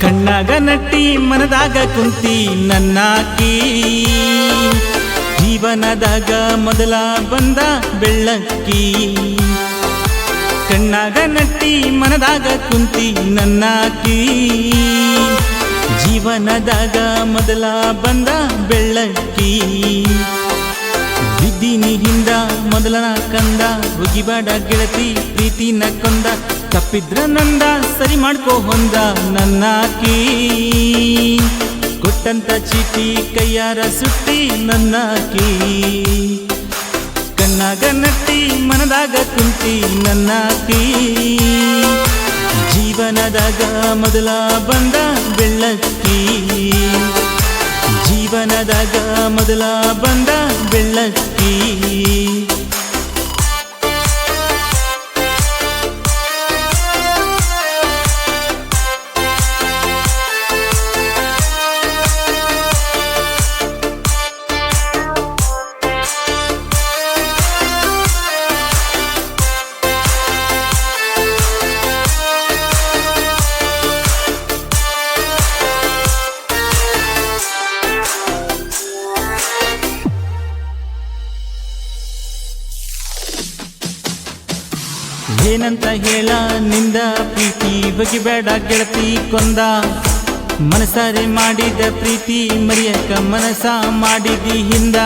ಕಣ್ಣಾಗ ನಟ್ಟಿ ಮನದಾಗ ಕುಂತಿ ನನ್ನಾಕಿ ಜೀವನದಾಗ ಮೊದಲ ಬಂದ ಬೆಳ್ಳಕ್ಕಿ. ಕಣ್ಣಾಗ ನಟ್ಟಿ, ಮನದಾಗ ಕುಂತಿ ನನ್ನಾಕಿ. ಜೀವನದಾಗ ಮೊದಲ ಬಂದ ಬೆಳ್ಳಕ್ಕಿ. ಬಿದ್ದೀನಿ ಹಿಂದ ಮೊದಲನ ಕಂದ, ಹುಗಿಬಾಡ ಗೆಳತಿ ಪ್ರೀತಿನ ಕೊಂದ. ತಪ್ಪಿದ್ರ ನಂದ ಸರಿ ಮಾಡ್ಕೋ ಹೊಂದ ನನ್ನಾಕಿ. ಕೊಟ್ಟಂತ ಚೀಟಿ, ಕೈಯಾರ ಸುಟ್ಟಿ ನನ್ನಾಕಿ ಕಣ್ಣಾಗ ನಟ್ಟಿ, ಮನದಾಗ ಕುಂತಿ ನನ್ನಾಕಿ ಜೀವನದಾಗ ಮೊದಲ ಬಂದ ಬೆಳ್ಳಕ್ಕಿ. ಜೀವನದಾಗ ಮೊದಲ ಬಂದ ಬೆಳ್ಳಕ್ಕಿ. ಏನಂತ ಹೇಳ ನಿಂದ ಪ್ರೀತಿ ಬೇಡ ಗೆಳತಿ ಕೊಂದ. ಮನಸಾರೆ ಮಾಡಿದ ಪ್ರೀತಿ ಮರಿಯಕ ಮನಸ ಮಾಡಿದಿ ಹಿಂದ.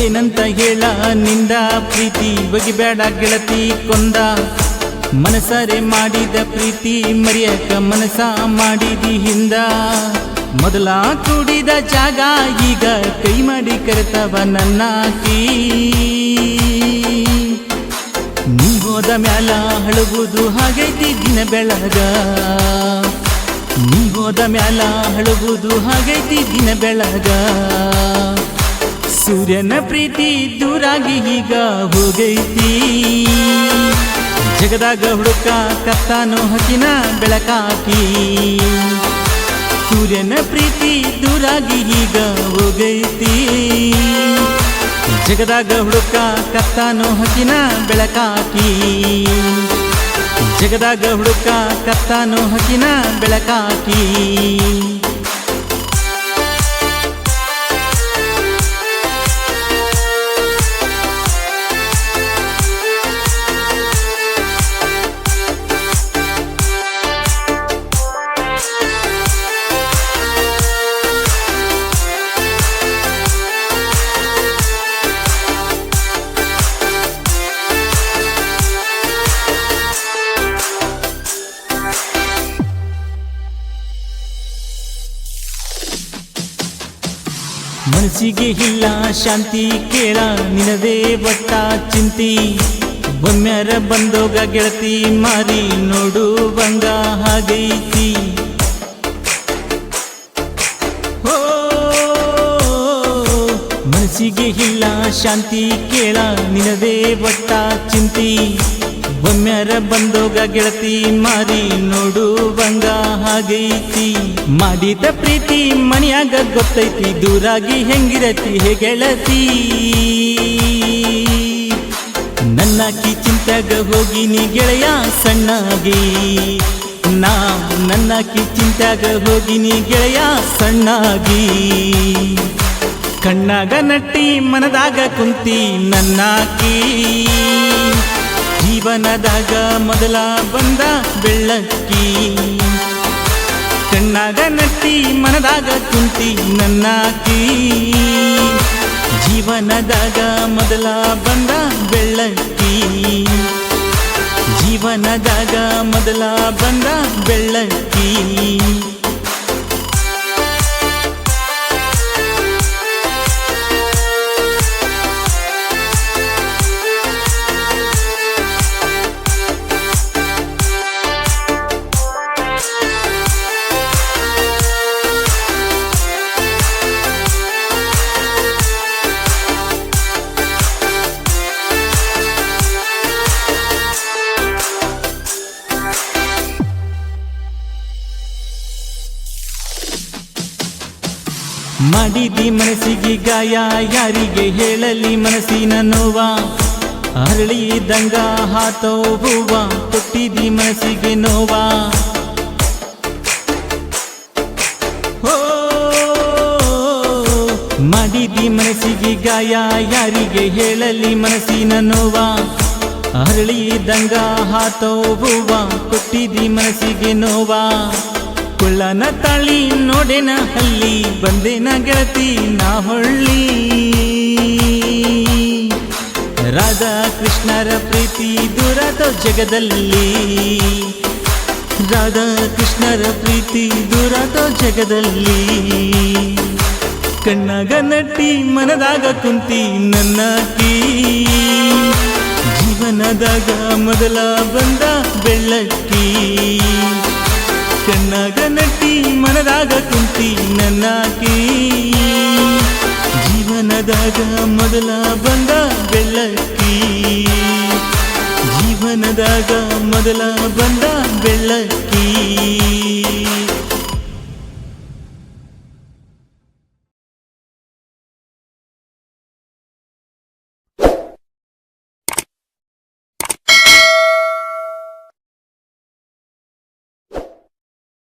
ಏನಂತ ಹೇಳ ನಿಂದ ಪ್ರೀತಿ ಬೇಡ ಗೆಳತಿ ಕೊಂದ. ಮನಸಾರೆ ಮಾಡಿದ ಪ್ರೀತಿ ಮರಿಯಕ ಮನಸ ಮಾಡಿದಿ ಹಿಂದ. ಮೊದಲ ಕುಡಿದ ಜಾಗ, ಈಗ ಕೈ ಮಾಡಿ ಕರೆತವ ನನ್ನಾಕಿ. ನೀ ಹೋದ ಮ್ಯಾಲ ಹಳುವುದು ಹಾಗೈತಿ ದಿನ ಬೆಳಗ. ನೀ ಹೋದ ಮ್ಯಾಲ ಹಳುವುದು ಹಾಗೈತಿ ದಿನ ಬೆಳಗ. ಸೂರ್ಯನ ಪ್ರೀತಿ ದೂರಾಗಿ ಈಗ ಹೋಗೈತಿ. ಜಗದಾಗ ಹುಡುಕ ಕತ್ತಾನು ಹಕ್ಕಿನ ಬೆಳಕಾಕಿ. ಸೂರ್ಯನ ಪ್ರೀತಿ? ದೂರಾಗಿ ಈಗ ಹೋಗೈತಿ. ಜಗದಾಗ ಹುಡುಕ ಕತ್ತಾನು ಹಕ್ಕಿನ ಬೆಳಕಾಕಿ. ಜಗದಾಗ ಹುಡುಕ ಕತ್ತಾನು ಹಕ್ಕಿನ ಬೆಳಕಾಕಿ. ಮನಸ್ಸಿಗೆ ಇಲ್ಲ ಶಾಂತಿ ಕೇಳ ನಿನದೇ ಬಟ್ಟ ಚಿಂತಿ. ಒಮ್ಮ್ಯಾರ ಬಂದೋಗ ಗೆಳತಿ ಮಾರಿ ನೋಡುವಂಗ ಹಾಗೈತಿ. ಓ, ಮನಸ್ಸಿಗೆ ಇಲ್ಲ ಶಾಂತಿ ಕೇಳ ನಿನದೇ ಬಟ್ಟ ಚಿಂತಿ. ಒಮ್ಮ್ಯಾರ ಬಂದೋಗ ಗೆಳತಿ ಮಾರಿ ನೋಡು ಬಂದ ಹಾಗೈತಿ. ಮಾಡಿದ ಪ್ರೀತಿ ಮನೆಯಾಗ ಗೊತ್ತೈತಿ, ದೂರಾಗಿ ಹೆಂಗಿರತಿ ಹೇ ಗೆಳತಿ. ನನ್ನಾಕಿ ಹೋಗಿ ಹೋಗಿನಿ ಗೆಳೆಯ ಸಣ್ಣಾಗಿ. ನಾ ನನ್ನಾಕಿ ಹೋಗಿ ಹೋಗಿನಿ ಗೆಳೆಯ ಸಣ್ಣಾಗಿ. ಕಣ್ಣಾಗ ನಟ್ಟಿ ಮನದಾಗ ಕುಂತಿ ನನ್ನಾಕಿ. ಜೀವನದಾಗ ಮೊದಲ ಬಂದ ಬೆಳ್ಳಕ್ಕಿ. ಕಣ್ಣಾಗ ನಟ್ಟಿ, ಮನದಾಗ ಕುಂತಿ ನನ್ನಾಕಿ ಜೀವನದಾಗ ಮೊದಲ ಬಂದ ಬೆಳ್ಳಕ್ಕಿ. ಜೀವನದಾಗ ಮೊದಲ ಬಂದ ಬೆಳ್ಳಕ್ಕಿ. ಮಾಡಿದಿ ಮನಸ್ಸಿಗೆ ಗಾಯ, ಯಾರಿಗೆ ಹೇಳಲಿ ಮನಸ್ಸಿನ ನೋವ? ಅರಳಿದಂಗ ಹಾತೋ ಹೂವ ಕೊಟ್ಟಿದಿ ಮನಸ್ಸಿಗೆ ನೋವ? ಮಾಡಿದಿ ಮನಸ್ಸಿಗೆ ಗಾಯ, ಯಾರಿಗೆ ಹೇಳಲಿ ಮನಸ್ಸಿನ ನೋವ? ಅರಳಿದಂಗ ಹಾತೋ ಹೂವ ಕೊಟ್ಟಿದಿ ಮನಸ್ಸಿಗೆ ನೋವಾ? ಕುಳ್ಳನ ತಾಳಿ ನೋಡೆನ ಹಲ್ಲಿ, ಬಂದೇನ ಗೆಳತಿ ನಾ ಹೊಳ್ಳಿ ರಾಧಾ ಕೃಷ್ಣರ ಪ್ರೀತಿ ದೂರದ ಜಗದಲ್ಲಿ. ರಾಧಾ ಕೃಷ್ಣರ ಪ್ರೀತಿ ದೂರದ ಜಗದಲ್ಲಿ. ಕಣ್ಣಾಗ ನಟ್ಟಿ, ಮನದಾಗ ಕುಂತಿ ನನ್ನಕಿ. ಜೀವನದಾಗ ಮೊದಲ ಬಂದ ಬೆಳ್ಳಕ್ಕಿ. ಮನದಾಗ ಕುಂತಿ ನನ್ನಾಕಿ. ಜೀವನದಾಗ ಮೊದಲ ಬಂದ ಬೆಳ್ಳಕ್ಕಿ. ಜೀವನದಾಗ ಮೊದಲ ಬಂದ ಬೆಳ್ಳಕ್ಕಿ.